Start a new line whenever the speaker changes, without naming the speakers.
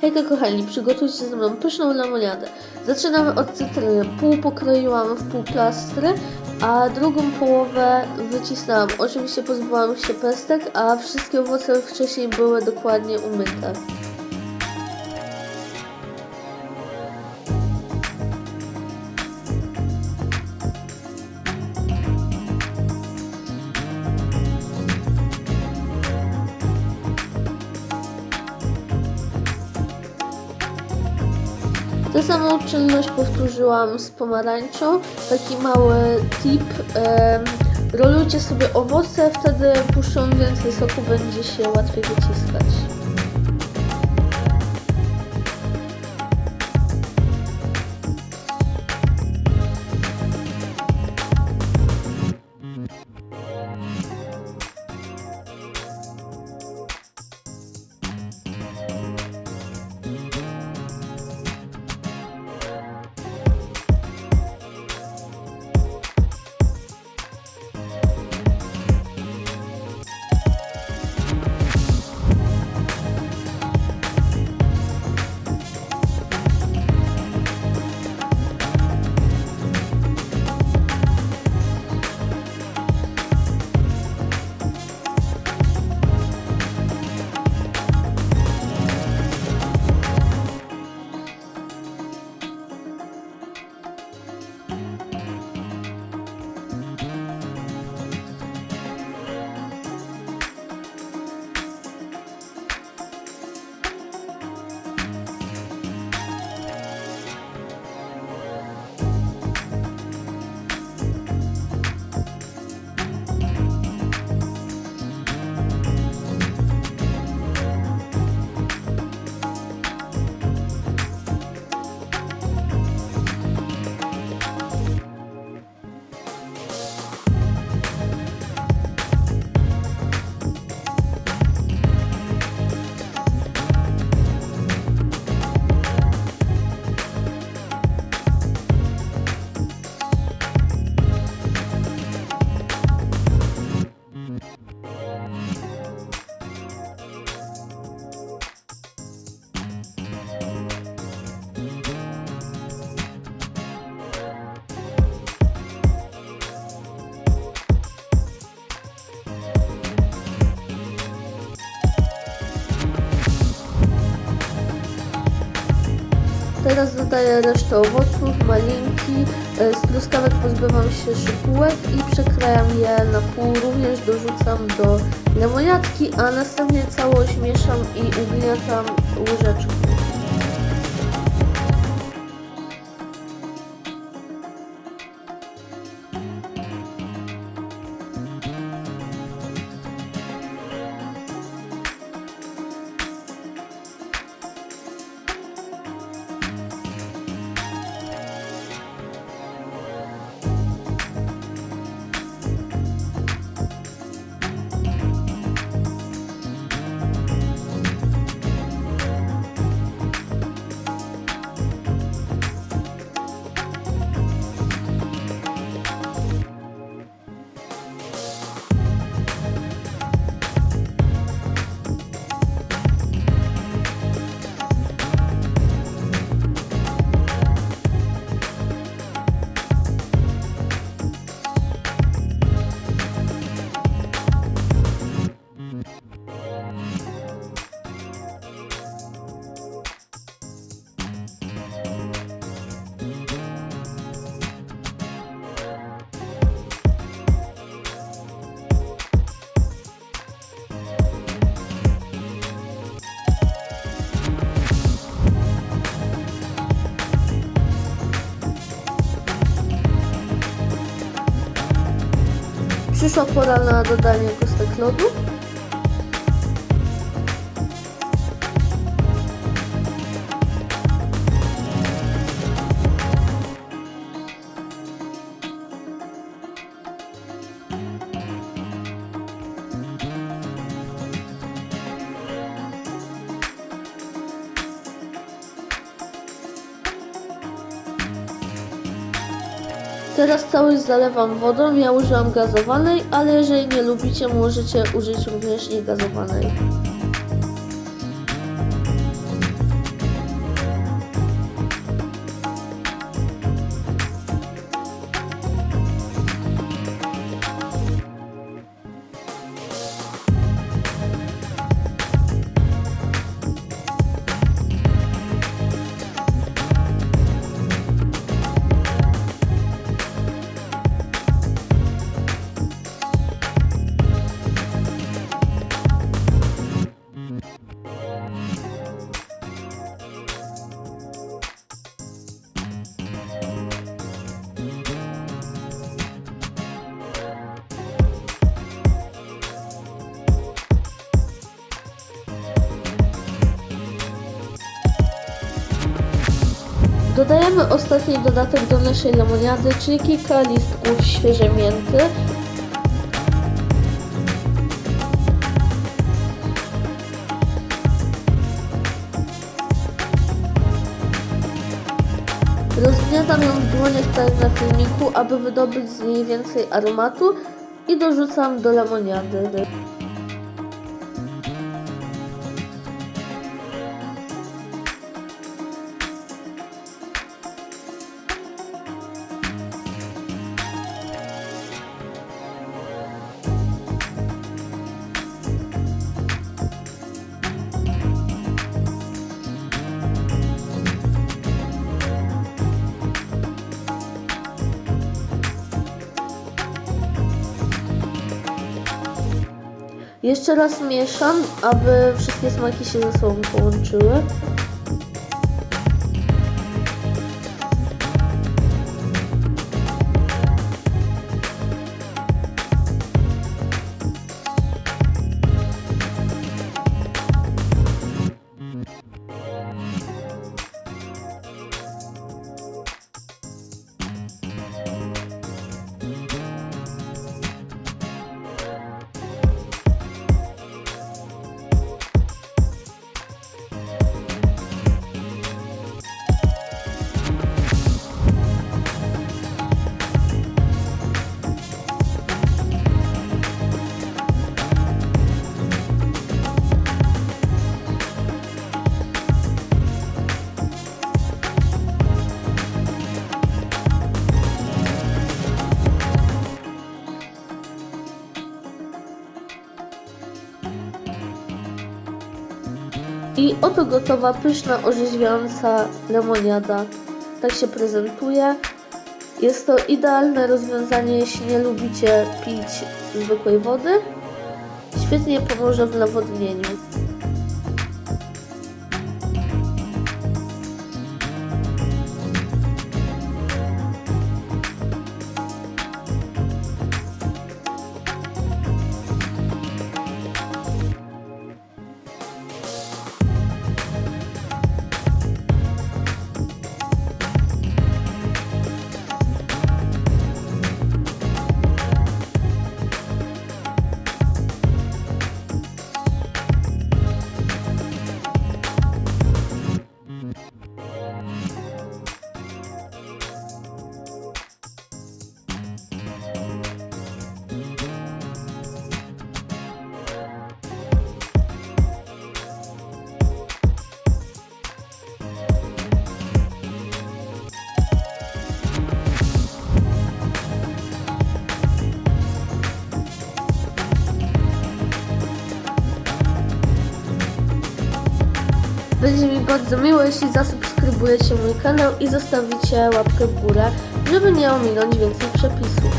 Hejka kochani, przygotujcie ze mną pyszną lemoniadę. Zaczynamy od cytryny. Pół pokroiłam w pół plastry, a drugą połowę wycisnęłam. Oczywiście pozbyłam się pestek, a wszystkie owoce wcześniej były dokładnie umyte. Samą czynność powtórzyłam z pomarańczą. Taki mały tip. rolujcie sobie owoce, wtedy puszczą więcej soku, będzie się łatwiej wyciskać. Teraz dodaję resztę owoców, malinki, e, z truskawek pozbywam się szypułek i przekrajam je na pół. Również dorzucam do lemoniadki, a następnie całość mieszam i ugniatam łyżeczką. Przyszła pora na dodanie kostek lodu. Teraz całość zalewam wodą, ja użyłam gazowanej, ale jeżeli nie lubicie, możecie użyć również niegazowanej. Dodajemy ostatni dodatek do naszej lemoniady, czyli kilka listków świeżej mięty. Rozgniatam ją w dłoniach tak na filmiku, aby wydobyć z niej więcej aromatu i dorzucam do lemoniady. Jeszcze raz mieszam, aby wszystkie smaki się ze sobą połączyły. Oto gotowa, pyszna, orzeźwiająca lemoniada. Tak się prezentuje. Jest to idealne rozwiązanie, jeśli nie lubicie pić zwykłej wody. Świetnie pomoże w nawodnieniu. Będzie mi bardzo miło, jeśli zasubskrybujecie mój kanał i zostawicie łapkę w górę, żeby nie ominąć więcej przepisów.